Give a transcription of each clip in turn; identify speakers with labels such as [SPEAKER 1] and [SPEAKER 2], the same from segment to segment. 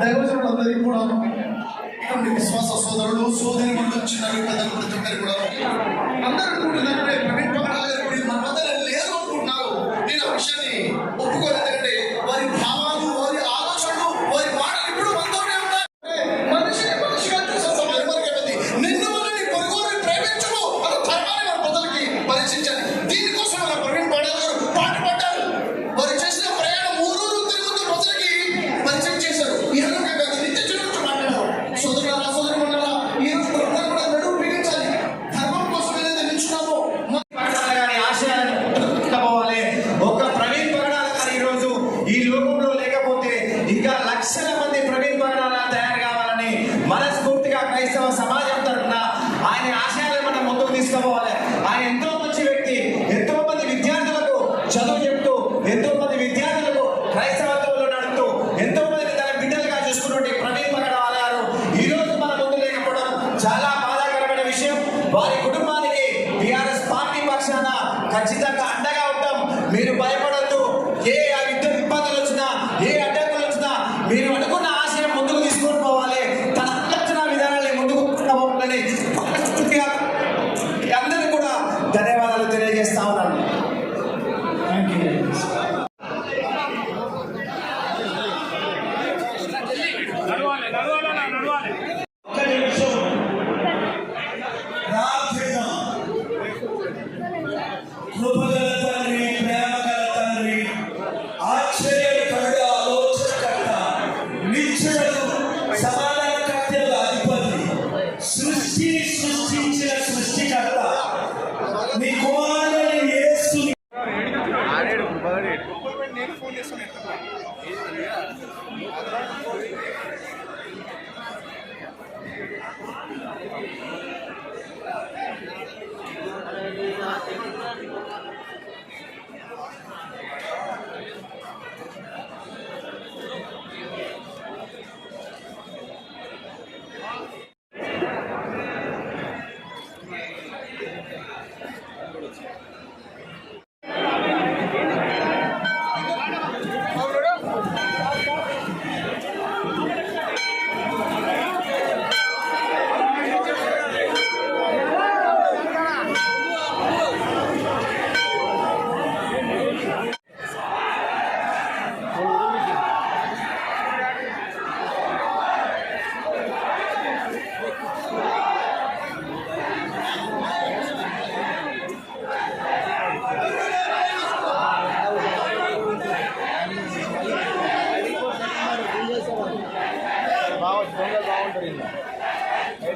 [SPEAKER 1] దైవజనులందరికీ కూడా ఇటువంటి విశ్వాస సోదరులు సోదరి చిన్న పెద్దలు కూడా ఒక్కరికి కూడా అందరూ అనుకుంటున్నారంటే ప్రవీణ్ పగడాల గారు మన మధ్య లేదు అనుకుంటున్నారు. నేను ఆ విషయాన్ని ఒప్పుకోలేదు ఎందుకంటే వారి భావాలు
[SPEAKER 2] తీసుకుపోవాలి ఆయన ఎంతో మంచి వ్యక్తి ఎంతో మంది విద్యార్థులకు చదువు చెప్తూ ఎంతో మంది విద్యార్థులకు క్రైస్తవత్వంలో నడుపుతూ ఎంతో మందిని తన బిడ్డలుగా చూసుకున్నటువంటి ప్రవీణ్ గడ గారు ఈ రోజు మన ముందు లేకపోవడం చాలా బాధాకరమైన విషయం. వారి కుటుంబానికి టిఆర్ఎస్ పార్టీ పక్షాన ఖచ్చితంగా అండగా ఉంటాం. మీరు భయపడద్దు.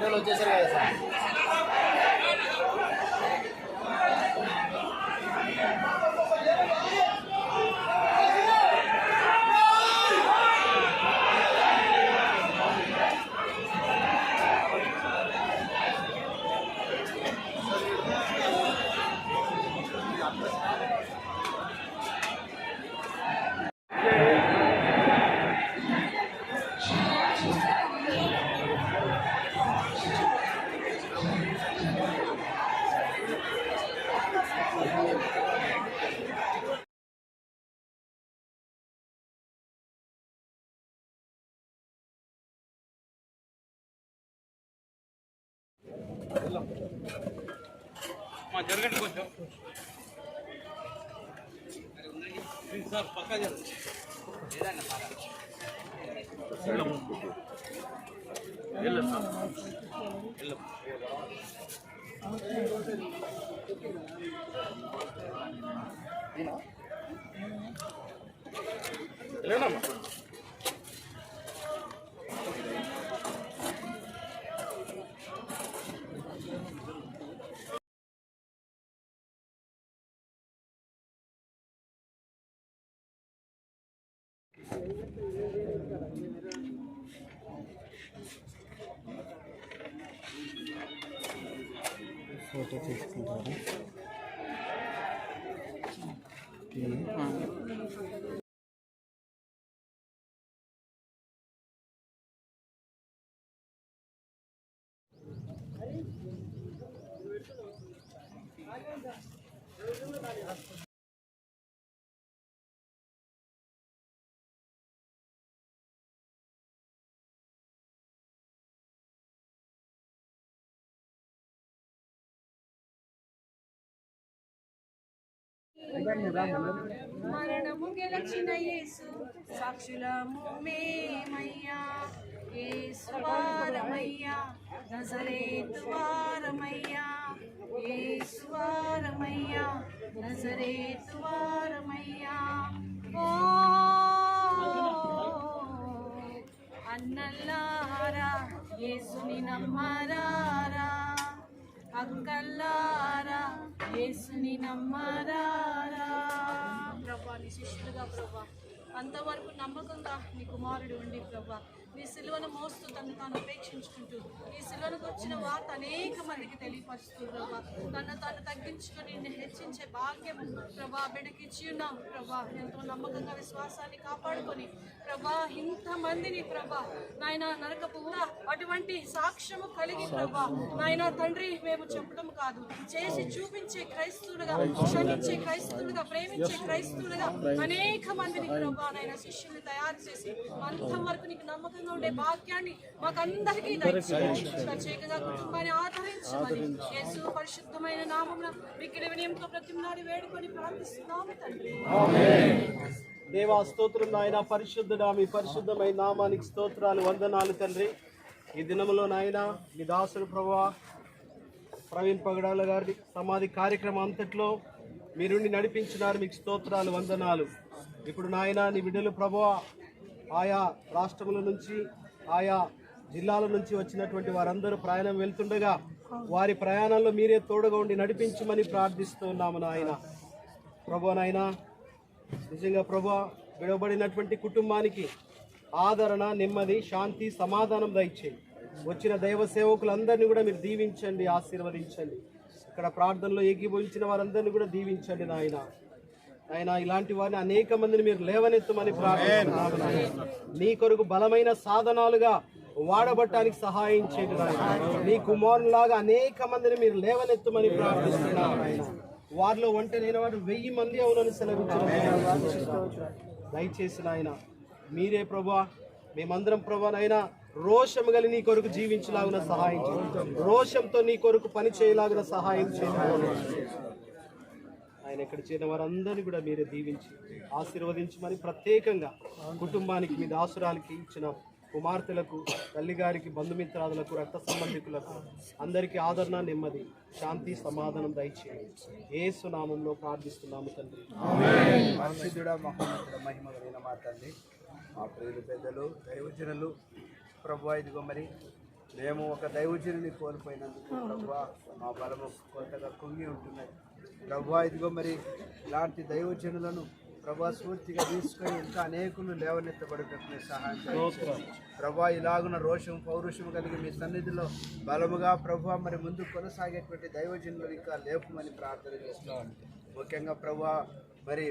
[SPEAKER 3] బయట వచ్చేసారు కదా సార్.
[SPEAKER 4] జరగండి కొంచెం సార్ పక్కా జరగండి వెళ్ళు
[SPEAKER 3] ఫోటో తీసుకుంటారు?
[SPEAKER 5] మరణము గెలచిన యేసు. సాక్షులము మేమయ్యా. యేసు వారమయ్యా. నజరేతు వారమయ్యా. యేసు వారమయ్యా. నజరేతు వారమయ్యా. ఓ అన్నల్లారా యేసుని నమ్మరారా. అక్కల్లారా యేసుని నమ్మరారా. ప్రభా నీ శిష్యులుగా ప్రభా. అంతవరకు నమ్మకంగా నీ కుమారుడు ఉండి ప్రభా. మీ సిలువను మోస్తూ తను తాను ఉపేక్షించుకుంటూ ఈ సిలువను వచ్చిన వార్త అనేక మందికి తెలియపరుస్తూ ప్రభా తను తాను తగ్గించుకొని నిన్ను హెచ్చించే భాగ్యం ప్రభా బిడకిచ్చి ఉన్నాం ప్రభా. ఎంతో నమ్మకంగా విశ్వాసాన్ని కాపాడుకొని ప్రభా ఇంతమందిని ప్రభా నాయన నరకపు అటువంటి సాక్ష్యము కలిగి ప్రభా. నాయన తండ్రి మేము చెప్పడం కాదు. చేసి చూపించే క్రైస్తువులుగా క్షమించే క్రైస్తువులుగా ప్రేమించే క్రైస్తువులుగా అనేక మందిని ప్రభా నాయన శిష్యుని తయారు చేసి అంతవరకు నీకు నమ్మకంగా ఉండే భాగ్యాన్ని మాకందరికీ ప్రత్యేకంగా కుటుంబాన్ని ఆదరించమని యేసు పరిశుద్ధమైన నామమున మిక్కిలి వినయంతో ప్రతిమలాడి వేడుకొని ప్రార్థిస్తున్నాము తండ్రి.
[SPEAKER 3] దేవా స్తోత్రం నాయన పరిశుద్ధుడా మీ పరిశుద్ధమైన నామానికి స్తోత్రాలు వందనాలు తండ్రి. ఈ దినంలో నాయన మీ దాసుడు ప్రభా ప్రవీణ్ పగడాల గారి సమాధి కార్యక్రమం అంతట్లో మీరుండి నడిపించినారు మీకు స్తోత్రాలు వందనాలు. ఇప్పుడు నాయన నీ బిడ్డలు ప్రభా ఆయా రాష్ట్రముల నుంచి ఆయా జిల్లాల నుంచి వచ్చినటువంటి వారందరూ ప్రయాణం వెళ్తుండగా వారి ప్రయాణంలో మీరే తోడుగా ఉండి నడిపించమని ప్రార్థిస్తున్నాము నాయన. ప్రభు నాయనా నిజంగా ప్రభు విడవబడినటువంటి కుటుంబానికి ఆదరణ నెమ్మది శాంతి సమాధానం దయచేయి. వచ్చిన దైవ సేవకులందరినీ కూడా మీరు దీవించండి ఆశీర్వదించండి. ఇక్కడ ప్రార్థనలో ఏకీభవించిన వారందరినీ కూడా దీవించండి నాయన. ఆయన ఇలాంటి వారిని అనేక మందిని మీరు లేవనెత్తమని ప్రార్థిస్తున్నాను నీ కొరకు బలమైన సాధనాలుగా వాడబట్టడానికి సహాయం చేయండి నీ కుమారులాగా అనేక మందిని మీరు లేవనెత్తమని ప్రార్థిస్తున్నాను వారిలో వంట లేని వారు వెయ్యి మంది అవునని సెలవించిన దయచేసి నాయన మీరే ప్రభా మేమందరం ప్రభా నాయన రోషం గలి నీ కొరకు జీవించలాగున సహాయం చేయండి. రోషంతో నీ కొరకు పని చేయలాగున సహాయం చేయాలి ఆయన ఇక్కడ చేరిన వారందరినీ కూడా మీరే దీవించి ఆశీర్వదించమని ప్రత్యేకంగా కుటుంబానికి మీ దాసురాలకి ఇచ్చిన కుమార్తెలకు తల్లిగారికి బంధుమిత్రాదులకు రక్త సంబంధికులకు అందరికీ ఆదరణ నెమ్మది శాంతి సమాధానం దయచేయండి. ఏసు నామంలో ప్రార్థిస్తున్నాము తండ్రి.
[SPEAKER 6] పరిశుద్ధుడ మహోన్నతుడ మహిమ కలిగిన మా తండ్రి. మా ప్రియులు పెద్దలు దైవజనులు ప్రభు ఇదిగో మరి మేము ఒక దైవజనుని కోల్పోయినందుకు ప్రభు మా బలము కొంతగా కుంగి ఉంటున్నది. ప్రభా ఇదిగో మరి ఇలాంటి దైవజనులను ప్రభా స్ఫూర్తిగా తీసుకొని ఇంకా అనేకులు లేవనెత్తబడేటట్టు సహాయం ప్రభా ఇలాగున రోషం పౌరుషం కలిగి మీ సన్నిధిలో బలముగా ప్రభా మరి ముందు కొనసాగేటువంటి దైవజనులు ఇంకా లేపమని ప్రార్థన చేస్తున్నాం. ముఖ్యంగా ప్రభా మరి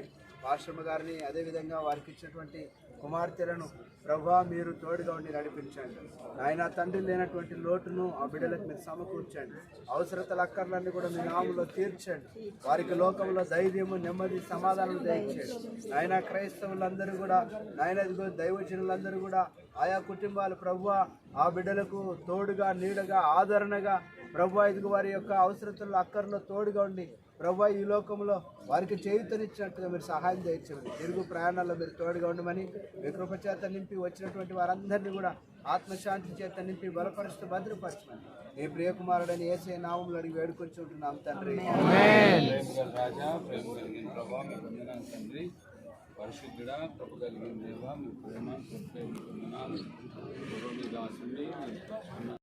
[SPEAKER 6] ఆశ్రమ గారిని అదేవిధంగా వారికి ఇచ్చినటువంటి కుమార్తెలను ప్రభా మీరు తోడుగా ఉండి నడిపించండి. ఆయన తండ్రి లేనటువంటి లోటును ఆ బిడ్డలకు మీరు సమకూర్చండి. అవసరతల అక్కర్లన్నీ కూడా మీ నామంలో తీర్చండి. వారికి లోకంలో ధైర్యము నెమ్మది సమాధానం దయచేయండి. ఆయన క్రైస్తవులందరూ కూడా నాయన దైవజనులందరూ కూడా ఆయా కుటుంబాలు ప్రభు ఆ బిడ్డలకు తోడుగా నీడగా ఆదరణగా ప్రభు ఇదిగో వారి యొక్క అవసరతల్లో అక్కర్లో తోడుగా ఉండి ప్రభు ఈ లోకంలో వారికి చేయుతనిచ్చినట్టుగా మీరు సహాయం చేయించండి. తిరుగు ప్రయాణాల్లో మీరు తోడుగా ఉండమని మీ కృప చేత నింపి వచ్చినటువంటి వారందరినీ కూడా ఆత్మశాంతి చేత నింపి బలపరుస్తూ భద్రపరచమని మీ ప్రియకుమారుడని ఏసే నామంలో అడిగి వేడుకొని ఉంటున్నాం తండ్రి.
[SPEAKER 7] రాజా తండ్రి. పరిశుద్ధుడా కృప కలిగిన దేవా మీ ప్రేమ కృప